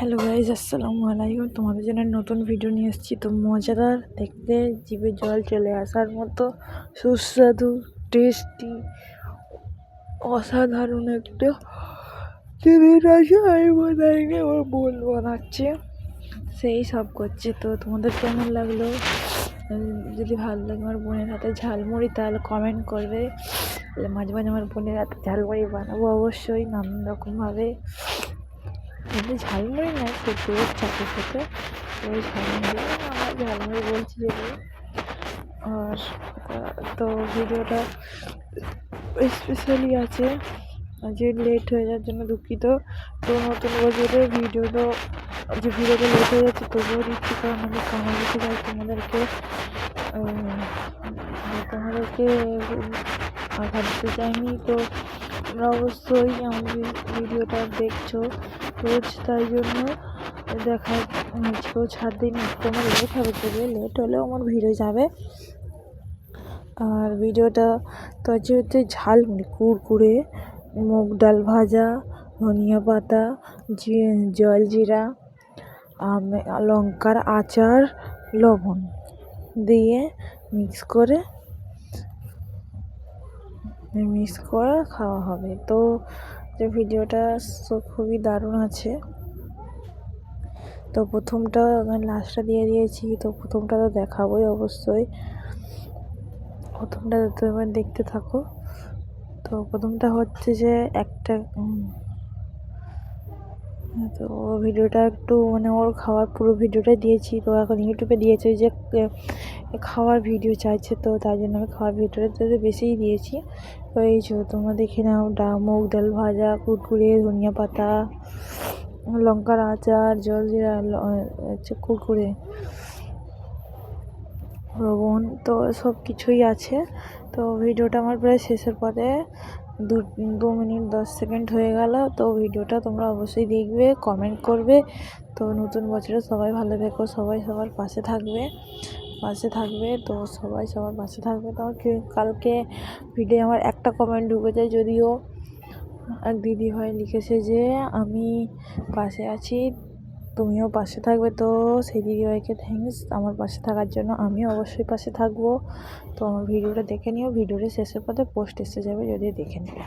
Hello guys আসসালামু আলাইকুম। তোমাদের জন্য নতুন ভিডিও নিয়ে এসেছি। তো মজাদার দেখতে, জিভে জল চলে আসার মতো সুস্বাদু টেস্টি অসাধারণ একটা জিভের রসা আমি আমার বোন বানাচ্ছে। সেই সব করছে। তো তোমাদের কেমন লাগল? যদি ভালো লাগে আমার বোনের হাতে ঝালমুড়ি, তাহলে কমেন্ট করবে। মাঝে মাঝে আমার বোনের হাতে ঝালমুড়ি বানাবো অবশ্যই নানান রকমভাবে। কিন্তু ঝালমুড়ি নয় শুধু চাটে খেতে ওই ঝালমুড়ি আমার ঝালমুড়ি বলছি যদি আর তো ভিডিওটা স্পেশালি আছে, যে লেট হয়ে যাওয়ার জন্য দুঃখিত। তো নতুন বছরে ভিডিওটা যে ভিডিওটা লেট হয়ে যাচ্ছে, তবুও দিচ্ছি, কারণ আমি কামাই দিতে চাই তোমাদেরকে। তোমাদেরকে দিতে চাইনি, তো তোমরা অবশ্যই আমার ভিডিওটা দেখছ। রোজ তাই জন্য দেখা কেউ ছাড় দিইনি তোমার লেট হবে তবে লেট হলেও আমার ভিডিও যাবে। আর ভিডিওটা তো হচ্ছে ঝালমুড়ি কুড়কুড়ে মুগ ডাল ভাজা, ধনিয়া পাতা, জি- জলজিরা আমে- লঙ্কার আচার, লবণ দিয়ে মিক্স করে মিক্স করে খাওয়া হবে। তো যে ভিডিওটা খুবই দারুণ আছে। তো প্রথমটা লাস্টটা দিয়ে দিয়েছি, তো প্রথমটা তো দেখাবোই অবশ্যই। প্রথমটা তোমরা দেখতে থাকো। তো প্রথমটা হচ্ছে যে একটা তো ভিডিওটা একটু মানে ওর খাওয়ার পুরো ভিডিওটা দিয়েছি। তো এখন ইউটিউবে দিয়েছে যে খাওয়ার ভিডিও চাইছে, তো তাই জন্য আমি খাওয়ার ভিডিওটা বেশিই দিয়েছি। তো এই যে তোমরা দেখে নাও ডা মুগ, ডাল ভাজা কুটকুড়ে ধনিয়া পাতা, লঙ্কার আচার, জল জিরা হচ্ছে কুরকুরে। লবণ তো সব কিছুই আছে। তো ভিডিওটা আমার প্রায় শেষের পথে দু দু মিনিট দশ সেকেন্ড হয়ে গেল। তো ভিডিওটা তোমরা অবশ্যই দেখবে কমেন্ট করবে। তো নতুন বছরে সবাই ভালো থেকো, সবাই সবার পাশে থাকবে পাশে থাকবে। তো সবাই সবার পাশে থাকবে। তো কালকে ভিডিও আমার একটা কমেন্ট ঢুকে যায়, যদিও এক দিদি ভাই লিখেছে যে, আমি পাশে আছি তুমিও পাশে থাকবে তো সেই দিদিভাইকে থ্যাংকস আমার পাশে থাকার জন্য। আমিও অবশ্যই পাশে থাকব। তো আমার ভিডিওটা দেখে নিও। ভিডিওটা শেষের পথে পোস্ট এসে যাবে যদি দেখে নিও